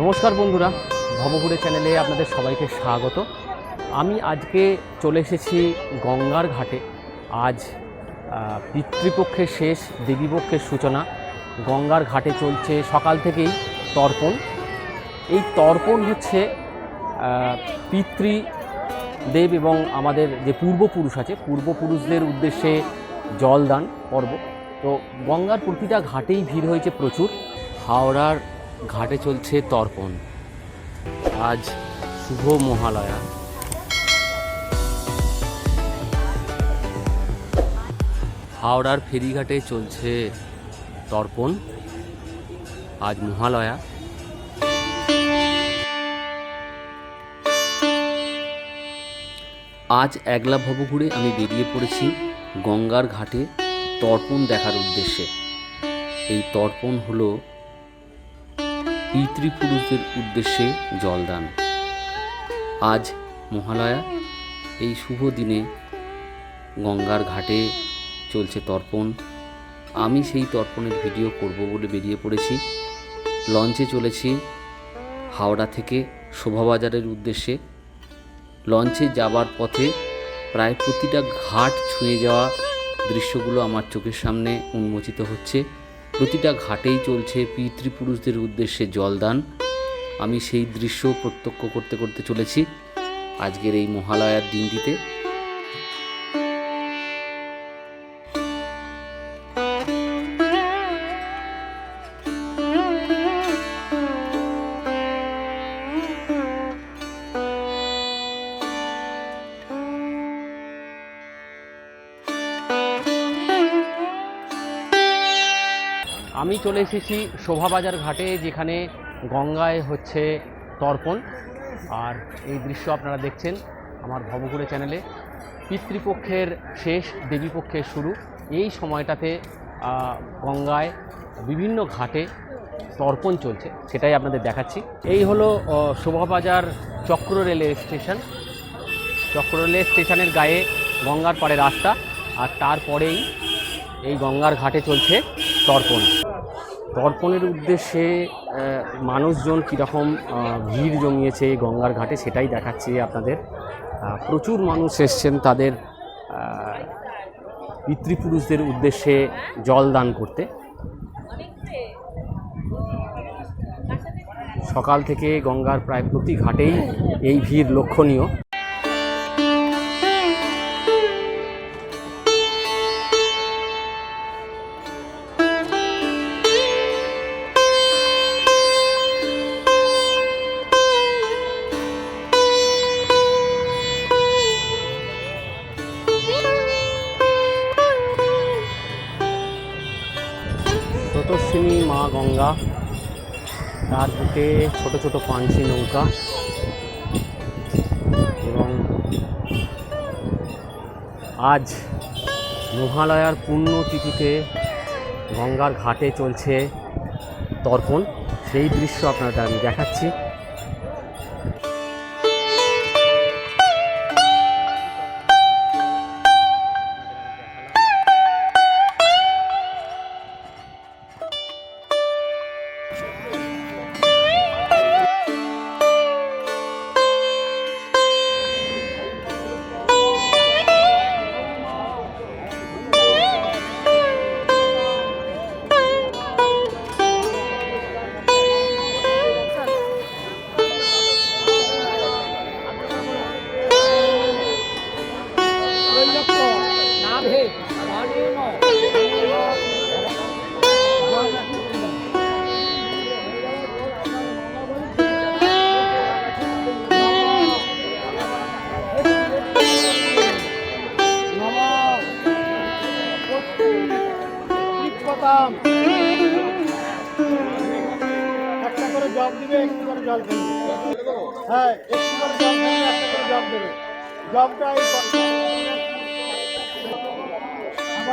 নমস্কার বন্ধুরা ভবঘুরে চ্যানেলে আপনাদের সবাইকে স্বাগত। আমি আজকে চলে এসেছি গঙ্গার ঘাটে। আজ পিতৃপক্ষের শেষ, দেবীপক্ষের সূচনা। গঙ্গার ঘাটে চলছে সকাল থেকেই তর্পণ। এই তর্পণ হচ্ছে পিতৃ, দেব এবং আমাদের যে পূর্বপুরুষ আছে, পূর্বপুরুষদের উদ্দেশ্যে জলদান পর্ব। তো গঙ্গার প্রতিটা ঘাটেই ভিড় হয়েছে প্রচুর। হাওড়ার ঘাটে চলছে তর্পণ। আজ শুভ মহালয়া। হাওড়ার ফেরিঘাটে চলছে তর্পণ। আজ মহালয়া। আজ একলা ভব ঘুরে আমি বেরিয়ে পড়েছি গঙ্গার ঘাটে তর্পণ দেখার উদ্দেশ্যে। এই তর্পণ হলো পিতৃপুরুষদের উদ্দেশ্যে জলদান। আজ মহালয়া, এই শুভ দিনে গঙ্গার ঘাটে চলছে তর্পণ। আমি সেই তর্পণের ভিডিও করব বলে বেরিয়ে পড়েছি। লঞ্চে চলেছি হাওড়া থেকে শোভাবাজারের উদ্দেশ্যে। লঞ্চে যাবার পথে প্রায় প্রতিটা ঘাট ছুঁয়ে যাওয়া দৃশ্যগুলো আমার চোখের সামনে উন্মোচিত হচ্ছে। প্রতিটা ঘাটেই চলছে পিতৃপুরুষদের উদ্দেশ্যে জলদান। আমি সেই দৃশ্য প্রত্যক্ষ করতে করতে চলেছি। আজকের এই মহালয়ার দিনটিতে আমি চলে এসেছি শোভাবাজার ঘাটে, যেখানে গঙ্গায় হচ্ছে তর্পণ। আর এই দৃশ্য আপনারা দেখছেন আমার ভবঘুরে চ্যানেলে। পিতৃপক্ষের শেষ, দেবীপক্ষের শুরু। এই সময়টাতে গঙ্গায় বিভিন্ন ঘাটে তর্পণ চলছে, সেটাই আপনাদের দেখাচ্ছি। এই হলো শোভাবাজার চক্র রেলের স্টেশন। চক্র রেলের স্টেশনের গায়ে গঙ্গার পাড়ে রাস্তা, আর তারপরেই এই গঙ্গার ঘাটে চলছে তর্পণ। তর্পণের উদ্দেশ্যে মানুষজন কীরকম ভিড় জমিয়েছে গঙ্গার ঘাটে সেটাই দেখাচ্ছি আপনাদের। প্রচুর মানুষ এসছেন তাদের পিতৃপুরুষদের উদ্দেশ্যে জল দান করতে। সকাল থেকে গঙ্গার প্রায় প্রতি ঘাটেই এই ভিড় লক্ষণীয়। স্রোতস্বিনী মা গঙ্গা। তার বুকে ছোট ছোট পাঞ্চি নৌকা এবং আজ মহালয়ার পুণ্যতিথিতে গঙ্গার ঘাটে চলছে তর্পণ। সেই দৃশ্য আপনাদের আমি দেখাচ্ছি। পাতাম একটা করে জব দিবে একটু করে জল ফেলবে হ্যাঁ একটু করে জল ফেলবে একটা করে জব দেবে জবটা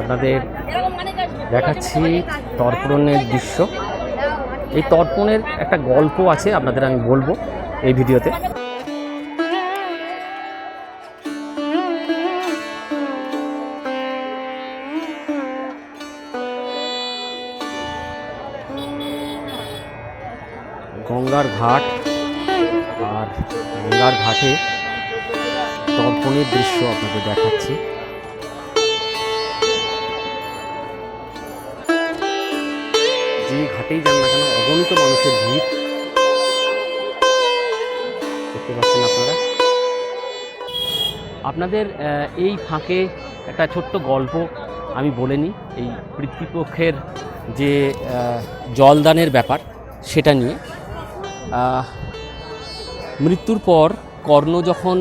আপনাদের দেখাচ্ছি তর্পণের দৃশ্য। এই তর্পণের একটা গল্প আছে, আপনাদের আমি বলব এই ভিডিওতে। গঙ্গার ঘাট আর গঙ্গার ঘাটে তর্পণের দৃশ্য আপনাদের দেখাচ্ছি। যে ঘাটেই যান না কেন, অগণিত মানুষের ভিড়। দেখতে পাচ্ছেন আপনারা? আপনাদের এই ফাঁকে একটা ছোট্ট গল্প আমি বলে নিই। এই পিতৃপক্ষের যে জলদানের ব্যাপার, সেটা নিয়ে। মৃত্যুর পর কর্ণ যখন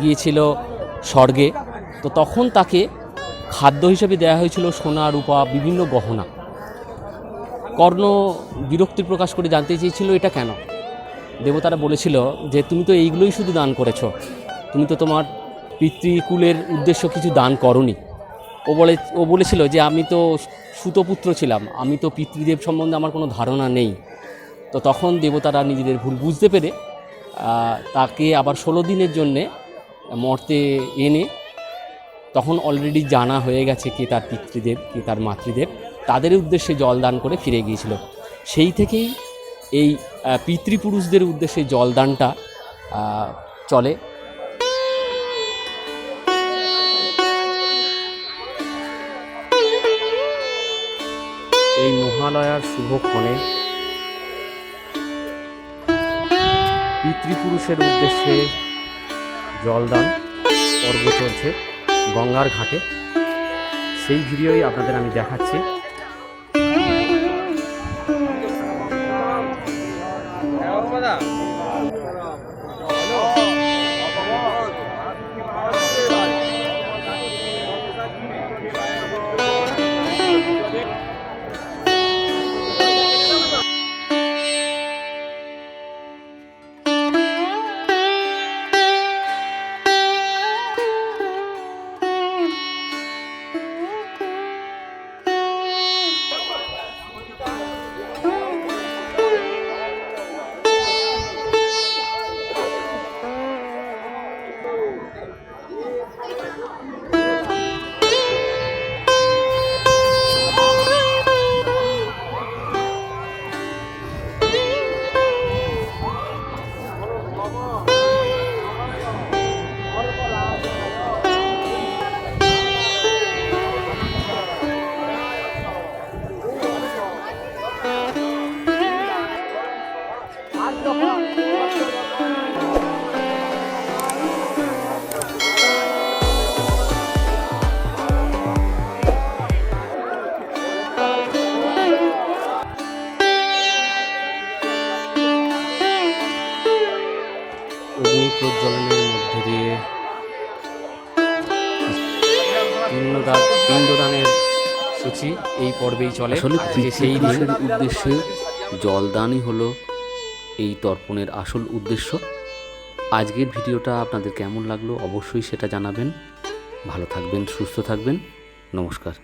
গিয়েছিল স্বর্গে, তো তখন তাকে খাদ্য হিসেবে দেওয়া হয়েছিল সোনা, রূপা, বিভিন্ন গহনা। কর্ণ বিরক্তি প্রকাশ করে জানতে চেয়েছিল এটা কেন? দেবতারা বলেছিল যে, তুমি তো এইগুলোই শুধু দান করেছ। তুমি তো তোমার পিতৃকুলের উদ্দেশ্য কিছু দান করনি। ও বলে, ও বলেছিল যে, আমি তো সুতপুত্র ছিলাম। আমি তো পিতৃদেব সম্বন্ধে আমার কোনো ধারণা নেই। তো তখন দেবতারা নিজেদের ভুল বুঝতে পেরে তাকে আবার ষোলো দিনের জন্যে মর্তে এনে, তখন অলরেডি জানা হয়ে গেছে কে তার পিতৃদেব, কে তার মাতৃদেব। তাদের উদ্দেশ্যে জল দান করে ফিরে গিয়েছিল। সেই থেকেই এই পিতৃপুরুষদের উদ্দেশ্যে জলদানটা আহ, চলে। এই মহালয়ার শুভক্ষণে পিতৃপুরুষের উদ্দেশ্যে জলদান পর্ব চলছে গঙ্গার ঘাটে। সেই ভিডিওই আপনাদের আমি দেখাচ্ছি। 哇 পিণ্ডদান পিণ্ডদানের সূচি এই পর্বেই চলে। আসলে সেই দিনের উদ্দেশ্যে জলদানই হলো এই তর্পণের আসল উদ্দেশ্য। আজকের ভিডিওটা আপনাদের কেমন লাগল অবশ্যই সেটা জানাবেন। ভালো থাকবেন সুস্থ থাকবেন। নমস্কার।